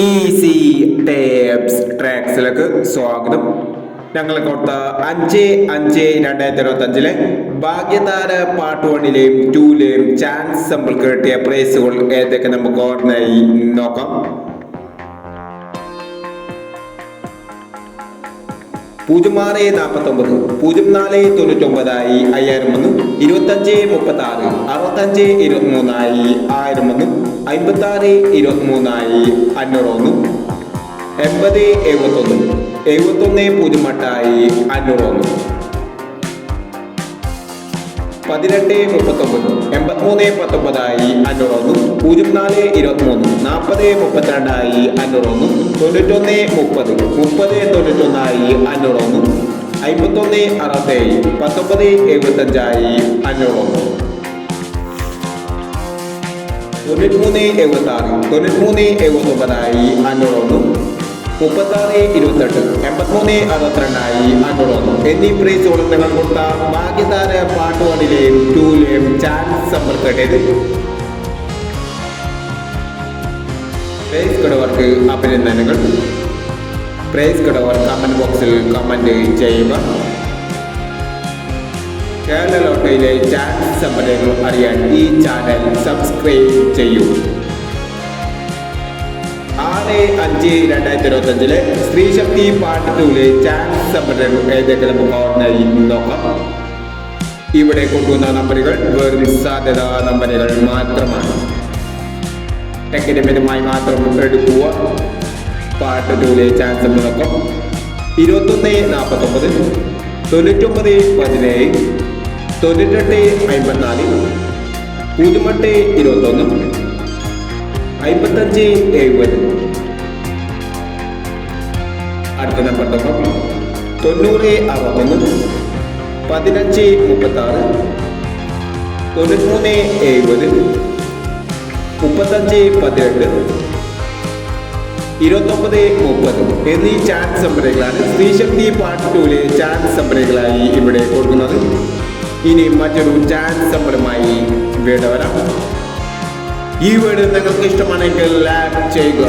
Easy tapes ട്രാക്സിലേക്ക് സ്വാഗതം. ഞങ്ങൾ കൊടുത്ത അഞ്ച് അഞ്ച് രണ്ടായിരത്തി ഇരുപത്തി അഞ്ചിലെ ഭാഗ്യതാര പാർട്ട് വണ്ണിലെയും ടൂലെയും ചാൻസ് നമ്മൾക്ക് കിട്ടിയ പ്രൈസുകൾ ഏതൊക്കെ നമുക്ക് ഓർമ്മയായി നോക്കാം. പൂജ്യം ആറ് നാൽപ്പത്തി ഒമ്പത് പൂജ്യം നാല് തൊണ്ണൂറ്റൊമ്പതായി അയ്യായിരം ഒന്ന് ഇരുപത്തഞ്ച് മുപ്പത്തി ആറ് അറുപത്തഞ്ച് ഇരുപത്തിമൂന്നായി ആയിരം ഒന്ന് അമ്പത്തി ആറ് ഇരുപത്തിമൂന്നായി അഞ്ഞൂറ് ഒന്ന് എൺപത് എഴുപത്തൊന്ന് എഴുപത്തൊന്ന് പൂജ്യം എട്ടായി അഞ്ഞൂറ് ഒന്ന് പതിനെട്ട് മുപ്പത്തൊമ്പത് എൺപത്തിമൂന്ന് പത്തൊമ്പതായി അഞ്ഞൂറൊന്നും പൂജ്യം നാല് ഇരുപത്തിമൂന്ന് നാൽപ്പത് മുപ്പത്തിരണ്ടായി അഞ്ഞൂറൊന്നും തൊണ്ണൂറ്റൊന്ന് മുപ്പത് മുപ്പത് തൊണ്ണൂറ്റൊന്നായി അഞ്ഞൂറൊന്നും അമ്പത്തൊന്ന് അറുപത്തേഴ് പത്തൊമ്പത് എഴുപത്തഞ്ചായി അഞ്ഞൂറൊന്ന്. തൊണ്ണൂറ്റിമൂന്ന് എഴുപത്തി ആറ് തൊണ്ണൂറ്റിമൂന്ന് എഴുപത്തൊമ്പതായി അഞ്ഞൂറൊന്ന് മുപ്പത്താറ് ഇരുപത്തെട്ട് എൺപത്തിമൂന്ന് അറുപത്തിരണ്ടായി അഞ്ഞൂറൊന്ന് എന്നീ പ്രൈസ് നിങ്ങൾ കൊടുത്ത ഭാഗ്യതാര പാട്ട് വണ്ണിലെയും ടൂലെയും ചാൻസ് സമ്പർക്കട്ടേത് പ്രൈസ് കടവർക്ക് അഭിനന്ദനങ്ങൾ. പ്രൈസ് കടവർ കമന്റ് ബോക്സിൽ കമന്റ് ചെയ്യുക. കേരള ലോട്ടയിലെ ചാൻസ് സമ്പർക്കങ്ങൾ അറിയാൻ ഈ ചാനൽ സബ്സ്ക്രൈബ് ചെയ്യൂ. അഞ്ച് രണ്ടായിരത്തി ഇരുപത്തഞ്ചിലെ സ്ത്രീശക്തി പാർട്ട് ടൂലെ ചാൻസ് ഏതെങ്കിലും നമുക്ക് നോക്കാം ഇവിടെ കൊണ്ടുവന്ന നമ്പറുകൾ വെറും സാധ്യതാ നമ്പറുകൾ മാത്രമാണ്. ടെക്കിനിമിതമായി മാത്രം എടുക്കുക. പാർട്ട് ടൂലെ ചാൻസ് നോക്കാം ഇരുപത്തൊന്ന് നാൽപ്പത്തൊമ്പത് തൊണ്ണൂറ്റൊമ്പത് പതിനേഴ് തൊണ്ണൂറ്റെട്ട് അമ്പത്തിനാല് പൂജ്യം എട്ട് ഇരുപത്തൊന്ന് അമ്പത്തഞ്ച് എഴുപത്. അടുത്ത നമ്പർ നോക്കാം തൊണ്ണൂറ് അറുപത്തൊന്ന് പതിനഞ്ച് മുപ്പത്താറ് തൊണ്ണൂറ്റിമൂന്ന് എഴുപത് മുപ്പത്തഞ്ച് പതിനെട്ട് ഇരുപത്തൊമ്പത് മുപ്പത്. എന്നീ ചാൻസ് നമ്പറുകളാണ് സ്ത്രീശക്തി പാർട്ട് ടൂലെ ചാൻസ് നമ്പറുകളായി ഇവിടെ കൊടുക്കുന്നത്. ഇനി മറ്റൊരു ചാൻസ് സംഭരമായി വീട് ഈ വീട് നിങ്ങൾക്ക് ഇഷ്ടമാണെങ്കിൽ ലൈക്ക് ചെയ്യുക.